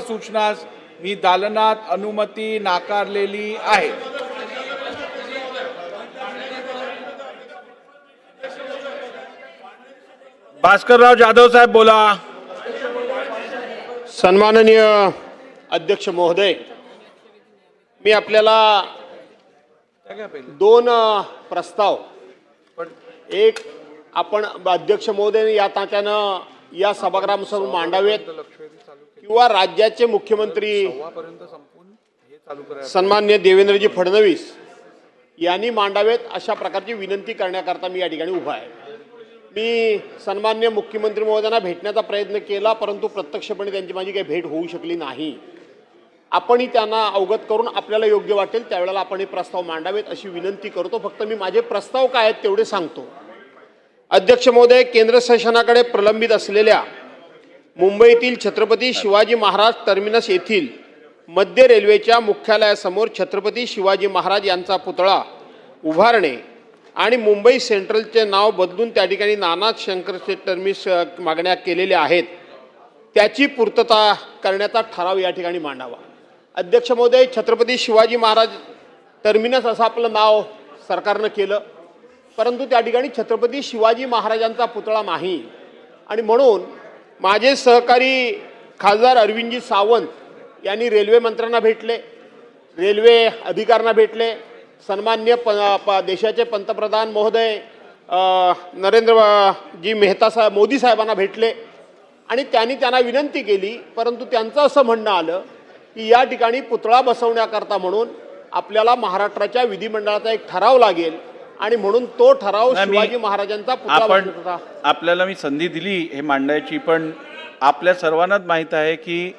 सूचनास मी दालनात अनुमती नाकारलेली आहे. भास्करराव जाधव साहेब बोला. सन्माननीय अध्यक्ष महोदय मी आपल्याला दोन प्रस्ताव. एक आपण अध्यक्ष महोदय या तात्यानं या सभागृहासमोर मांडावेत. किंवा राज्याचे मुख्यमंत्री सन्मान्य देवेंद्रजी फडणवीस यांनी मांडावेत अशा प्रकारची विनंती करण्याकरता मी या ठिकाणी उभा आहे. मी सन्मान्य मुख्यमंत्री महोदयांना भेटण्याचा प्रयत्न केला परंतु प्रत्यक्षपणे त्यांची माझी काही भेट होऊ शकली नाही. आपणही त्यांना अवगत करून आपल्याला योग्य वाटेल त्यावेळेला आपण हे प्रस्ताव मांडावेत अशी विनंती करतो. फक्त मी माझे प्रस्ताव काय आहेत तेवढे सांगतो. अध्यक्ष महोदय केंद्र शासनाकडे प्रलंबित असलेल्या मुंबईतील छत्रपती शिवाजी महाराज टर्मिनस येथील मध्य रेल्वेच्या मुख्यालयासमोर छत्रपती शिवाजी महाराज यांचा पुतळा उभारणे आणि मुंबई सेंट्रलचे नाव बदलून त्या ठिकाणी नानाथ शंकरचे टर्मिस मागण्या केलेल्या आहेत. त्याची पूर्तता करण्याचा ठराव या ठिकाणी मांडावा. अध्यक्ष महोदय छत्रपती शिवाजी महाराज टर्मिनस असं आपलं नाव सरकारनं केलं. परंतु त्या ठिकाणी छत्रपती शिवाजी महाराजांचा पुतळा नाही. आणि म्हणून माझे सहकारी खासदार अरविंदजी सावंत यांनी रेल्वे मंत्र्यांना भेटले रेल्वे अधिकाऱ्यांना भेटले सन्मान्य प प- देशाचे पंतप्रधान महोदय नरेंद्रजी नरेंद्र जी मेहता साहेब मोदी साहेबांना भेटले. आणि त्यांनी त्यांना विनंती केली परंतु त्यांचं असं म्हणणं आलं की या ठिकाणी पुतळा बसवण्याकरता म्हणून आपल्याला महाराष्ट्राच्या विधिमंडळाचा एक ठराव लागेल. आणि म्हणून तो ठराव शिवाजी महाराजांचा आपण आपल्याला मी संधी दिली हे मांडायची पण आपल्या सर्वांनाच माहीत आहे की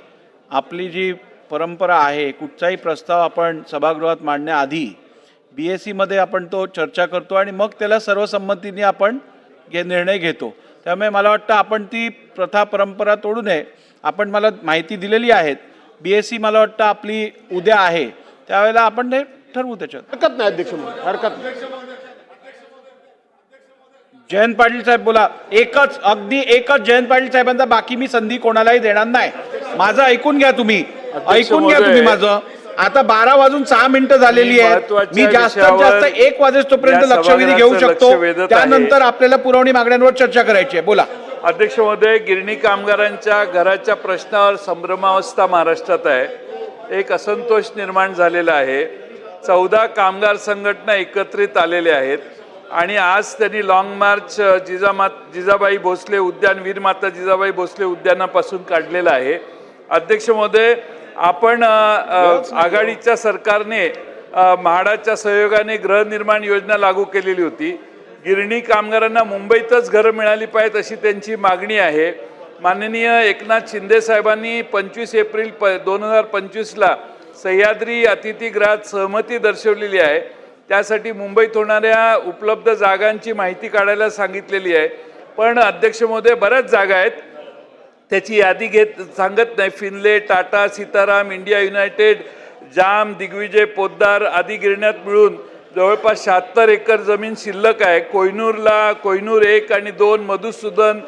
आपली जी परंपरा आहे कुठचाही प्रस्ताव आपण सभागृहात मांडण्याआधी बी एस सीमध्ये आपण तो चर्चा करतो आणि मग त्याला सर्वसंमतीने आपण घे निर्णय घेतो. त्यामुळे मला वाटतं आपण ती प्रथा परंपरा तोडू नये. आपण मला माहिती दिलेली आहेत. बी एस सी मला वाटतं आपली उद्या आहे. त्यावेळेला आपण ते ठरवू त्याच्यात. हरकत नाही अध्यक्ष हरकत नाही. जयंत पाटील साहेब बोला. एकच अगदी एकच जयंत पाटील साहेबांचा बाकी मी संधी कोणालाही देणार नाही. माझं ऐकून घ्या तुम्ही. ऐकून घ्या तुम्ही माझं. आता बारा वाजून सहा मिनिटं झालेली आहेत. मी जास्तीत जास्त एक वाजेस्तोपर्यंत या लक्षवेधी घेऊ शकतो. त्यानंतर आपल्याला पुरवणी मागण्यांवर चर्चा करायची आहे. बोला. अध्यक्ष महोदय गिरणी कामगारांच्या घराच्या प्रश्नावर संभ्रमावस्था महाराष्ट्रात आहे. एक असंतोष निर्माण झालेला आहे. चौदा कामगार संघटना एकत्रित आलेल्या आहेत. आणि आज त्यांनी लॉंग मार्च अ, जिजामात जिजाबाई भोसले उद्यान वीरमाता जिजाबाई भोसले उद्यानापासून काढलेलं आहे. अध्यक्ष महोदय आपण आघाडीच्या सरकारने म्हाडाच्या सहयोगाने गृहनिर्माण योजना लागू केलेली होती. गिरणी कामगारांना मुंबईतच घरं मिळाली पाहिजेत अशी त्यांची मागणी आहे. माननीय एकनाथ शिंदे साहेबांनी पंचवीस एप्रिल प दोन हजार पंचवीसला सह्याद्री अतिथीगृहात सहमती दर्शवलेली आहे. त्यासाठी मुंबईत होणाऱ्या उपलब्ध जागांची माहिती काढायला सांगितलेली आहे. पण अध्यक्ष महोदय बऱ्याच जागा आहेत. त्याची यादी घेत सांगत नाही. Finlay Tata Sitaram India United जाम दिग्विजय पोद्दार आदी गिरण्यात मिळून जवळपास शहात्तर एकर जमीन शिल्लक आहे. कोयनूरला कोयनूर एक आणि दोन मधुसूदन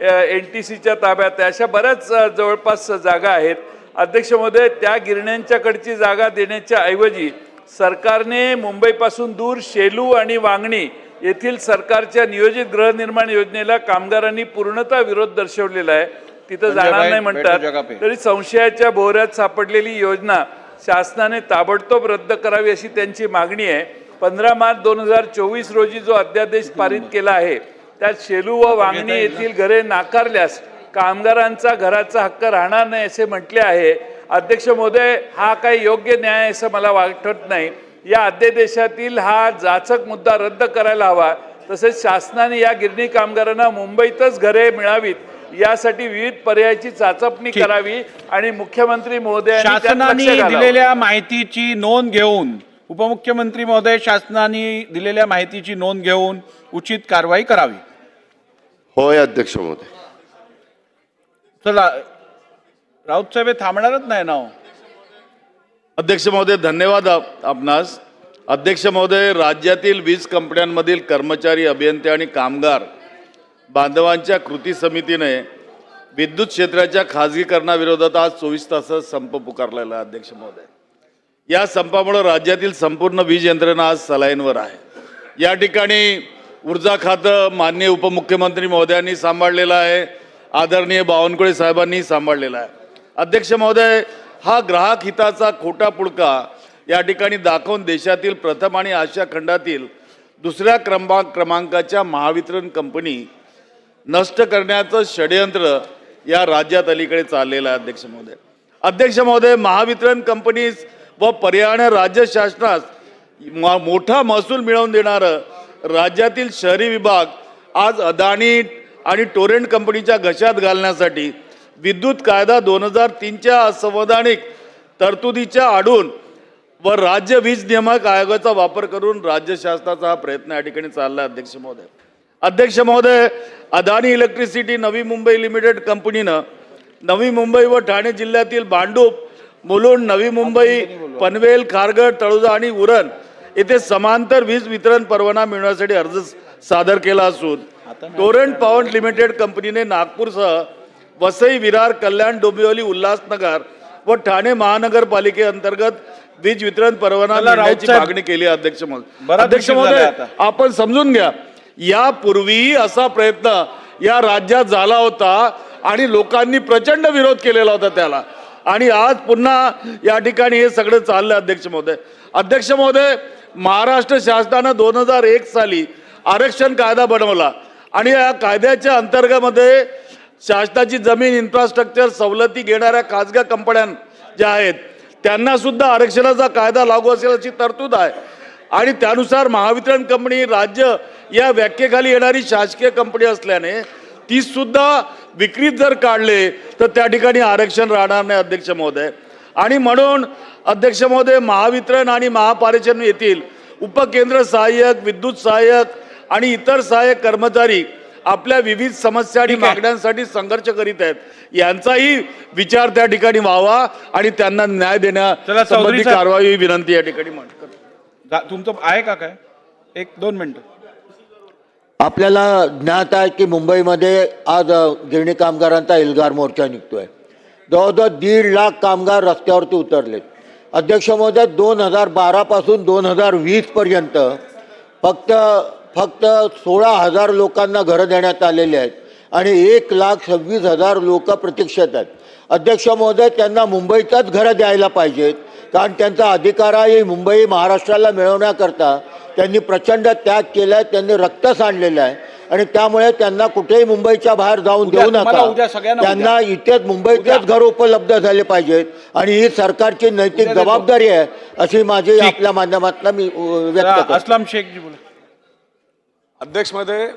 एन टी सीच्या ताब्यात अशा बऱ्याच जवळपास जागा आहेत. अध्यक्ष त्या गिरण्यांच्याकडची जागा देण्याच्या ऐवजी सरकारने मुंबईपासून दूर शेलू आणि वांगणी येथील सरकारच्या नियोजित गृहनिर्माण योजनेला कामगारांनी पूर्णतः विरोध दर्शवलेला आहे. तिथं जाणार नाही म्हणतात. तरी संशयाच्या भोवऱ्यात सापडलेली योजना शासनाने ताबडतोब रद्द करावी अशी त्यांची मागणी आहे. पंधरा मार्च दोन हजार चोवीस रोजी जो अध्यादेश पारित केला आहे त्यात शेलू व वांगणी येथील घरे नाकारल्यास कामगारांचा घराचा हक्क राहणार नाही असे म्हटले आहे. अध्यक्ष महोदय हा काही योग्य न्याय आहे असं मला वाटत नाही. या अध्यादेशातील हा जाचक मुद्दा रद्द करायला हवा. तसेच शासनाने या गिरणी कामगारांना मुंबईतच घरे मिळावीत. यासाठी विविध पर्यायाची चाचपणी. करावी आणि मुख्यमंत्री लक्ष शासनाने. दिलेल्या माहितीची नोंद घेऊन उपमुख्यमंत्री महोदय शासनाने दिलेल्या माहितीची नोंद घेऊन उचित कारवाई करावी. होय अध्यक्ष महोदय. चला राऊत साहेब हे थांबणारच नाही ना हो. अध्यक्ष महोदय धन्यवाद आप- आपणास. अध्यक्ष महोदय राज्यातील वीज कंपन्यांमधील कर्मचारी अभियंते आणि कामगार बांधवांच्या कृती समितीने विद्युत क्षेत्राच्या खाजगीकरणाविरोधात आज चोवीस तासात संप पुकारलेला आहे अध्यक्ष महोदय. या संपामुळे राज्यातील संपूर्ण वीज यंत्रणा आज सलाईनवर आहे. या ठिकाणी ऊर्जा खातं माननीय उपमुख्यमंत्री महोदयांनी सांभाळलेलं आहे आदरणीय बावनकुळे साहेबांनी सांभाळलेला आहे. अध्यक्ष महोदय हा ग्राहक हिताचा खोटा पुडका या ठिकाणी दाखवून देशातील प्रथम आणि आशिया खंडातील दुसऱ्या क्रमांक क्रमांकाच्या महावितरण कंपनी नष्ट करण्याचं षडयंत्र या राज्यात अलीकडे चाललेलं आहे अध्यक्ष महोदय. अध्यक्ष महोदय महावितरण कंपनीज व पर्यावरण राज्य शासनास मोठा महसूल मिळवून देणारं राज्यातील शहरी विभाग आज अदानी आणि टोरेंट कंपनीच्या घशात घालण्यासाठी विद्युत कायदा दोन हजार तीनच्या असंवैधानिक तरतुदीच्या आडून व राज्य वीज नियामक आयोगाचा वापर करून राज्य शासनाचा हा प्रयत्न या ठिकाणी चालला आहे अध्यक्ष महोदय. अध्यक्ष महोदय अदानी इलेक्ट्रिसिटी नवी मुंबई लिमिटेड कंपनीनं नवी मुंबई व ठाणे जिल्ह्यातील भांडूप मुलुंड नवी मुंबई पनवेल खारघर तळोजा आणि उरण येथे समांतर वीज वितरण परवाना मिळवण्यासाठी अर्ज सादर केला असून टोरंट पॉवर लिमिटेड कंपनीने नागपूरसह वसई विरार कल्याण डोंबिवली उल्हासनगर व ठाणे महानगरपालिकेअंतर्गत वीज वितरण परवाना मिळण्याची मागणी केली अध्यक्ष महोदय. अध्यक्ष महोदय. आपण समजून घ्या. यापूर्वी असा प्रयत्न या राज्यात झाला होता आणि लोकांनी प्रचंड विरोध केलेला होता त्याला. आणि आज पुन्हा या ठिकाणी हे सगळं चाललंय अध्यक्ष महोदय. अध्यक्ष महोदय महाराष्ट्र शासनानं दोन हजार एक साली आरक्षण कायदा बनवला. आणि या कायद्याच्या अंतर्गतमध्ये शासनाची जमीन इन्फ्रास्ट्रक्चर सवलती घेणाऱ्या खाजगी कंपन्या ज्या आहेत त्यांना सुद्धा आरक्षणाचा कायदा लागू असेल अशी तरतूद आहे. आणि त्यानुसार महावितरण कंपनी राज्य या व्याख्येखाली येणारी शासकीय कंपनी असल्याने ती सुद्धा विक्रीत जर काढले तर त्या ठिकाणी आरक्षण राहणार नाही अध्यक्ष महोदय. आणि म्हणून अध्यक्ष महोदय महावितरण आणि महापारेषण येथील उपकेंद्र सहाय्यक विद्युत सहाय्यक आणि इतर सहाय्यक कर्मचारी आपल्या विविध समस्या आणि. मागण्यांसाठी संघर्ष करीत आहेत. यांचाही विचार त्या ठिकाणी व्हावा आणि त्यांना न्याय देण्यासंबंधी. कारवाई विनंती या ठिकाणी तुमचं आहे का काय? एक दोन मिनिटं. आपल्याला ज्ञात आहे की मुंबईमध्ये आज गिरणी कामगारांचा एल्गार मोर्चा निघतोय. जवळजवळ दीड लाख कामगार रस्त्यावरती उतरलेत. अध्यक्ष महोदय दोन हजार बारापासून दोन हजार वीसपर्यंत फक्त फक्त सोळा हजार लोकांना घरं देण्यात आलेली आहेत आणि एक लाख सव्वीस हजार लोक प्रतीक्षेत आहेत. अध्यक्ष महोदय त्यांना मुंबईतच घरं द्यायला पाहिजेत कारण त्यांचा अधिकार आहे मुंबई महाराष्ट्राला मिळवण्याकरता त्यांनी प्रचंड त्याग केला आहे त्यांनी रक्त सांडलेलं आहे आणि त्यामुळे त्यांना कुठेही मुंबईच्या बाहेर जाऊन देऊ नका. त्यांना इथेच मुंबईतच घर उपलब्ध झाले पाहिजेत आणि ही सरकारची नैतिक. जबाबदारी आहे अशी माझी. आपल्या माध्यमातून मी व्यक्त असलम शेखजी बोला. अध्यक्षमध्ये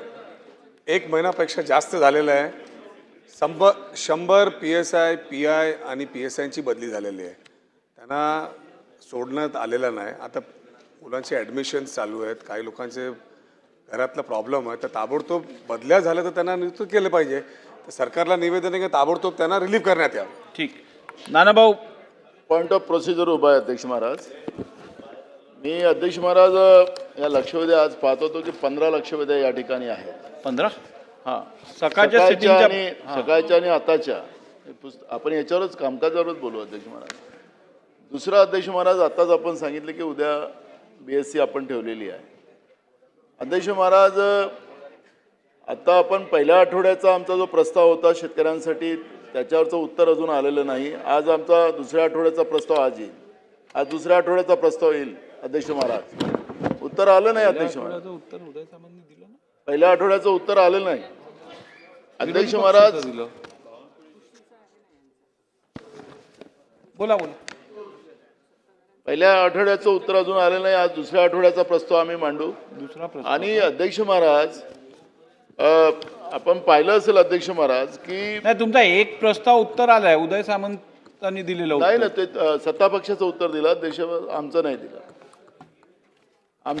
एक महिनापेक्षा जास्त झालेलं आहे. संब शंभर P S I P I आणि पी एस आयची बदली झालेली आहे. त्यांना सोडण्यात आलेलं नाही. आता मुलांचे ॲडमिशन्स चालू आहेत. काही लोकांचे घरातला प्रॉब्लेम आहे. तर ताबडतोब बदल्या झाल्या तर त्यांना नियुक्त केलं पाहिजे. तर सरकारला निवेदन आहे की ताबडतोब त्यांना रिलीव्ह करण्यात यावं. ठीक. नानाभाऊ. पॉईंट ऑफ प्रोसिजर उभा आहे अध्यक्ष महाराज. मी अध्यक्ष महाराज या लक्षवेधी आज पाहत होतो की पंधरा लक्षवेध्या या ठिकाणी आहेत पंधरा? हां. सकाळच्या सकाळच्या सिटिंगच्या आणि सकाळच्या आणि आताच्या. हे पुस्त- आपण याच्यावरच कामकाजावरच बोलू अध्यक्ष महाराज. दुसरं अध्यक्ष महाराज आताच आपण सांगितलं की उद्या बी एस सी आपण ठेवलेली आहे. अध्यक्ष महाराज आता आपण पहिल्या आठवड्याचा आमचा जो प्रस्ताव होता शेतकऱ्यांसाठी त्याच्यावरचं उत्तर अजून आलेलं नाही. आज आमचा दुसऱ्या आठवड्याचा प्रस्ताव आज येईल. आज दुसऱ्या आठवड्याचा प्रस्ताव येईल. अध्यक्ष महाराज. उत्तर आलं नाही अध्यक्ष महाराज. पहिल्या आठवड्याचं उत्तर आलं नाही. अध्यक्ष महाराज. दिलं. बोला बोला. पहिल्या आठवड्याचं उत्तर अजून आलं नाही. आज दुसऱ्या आठवड्याचा प्रस्ताव आम्ही मांडू. दुसरा आणि अध्यक्ष महाराज आपण पाहिलं असेल अध्यक्ष महाराज की नाही तुमचा एक प्रस्ताव उत्तर आलाय. उदय सामंतांनी दिलेलं नाही ना ते अ, सत्तापक्षाचं उत्तर दिलं. देश आमचं नाही दिलं. आमचं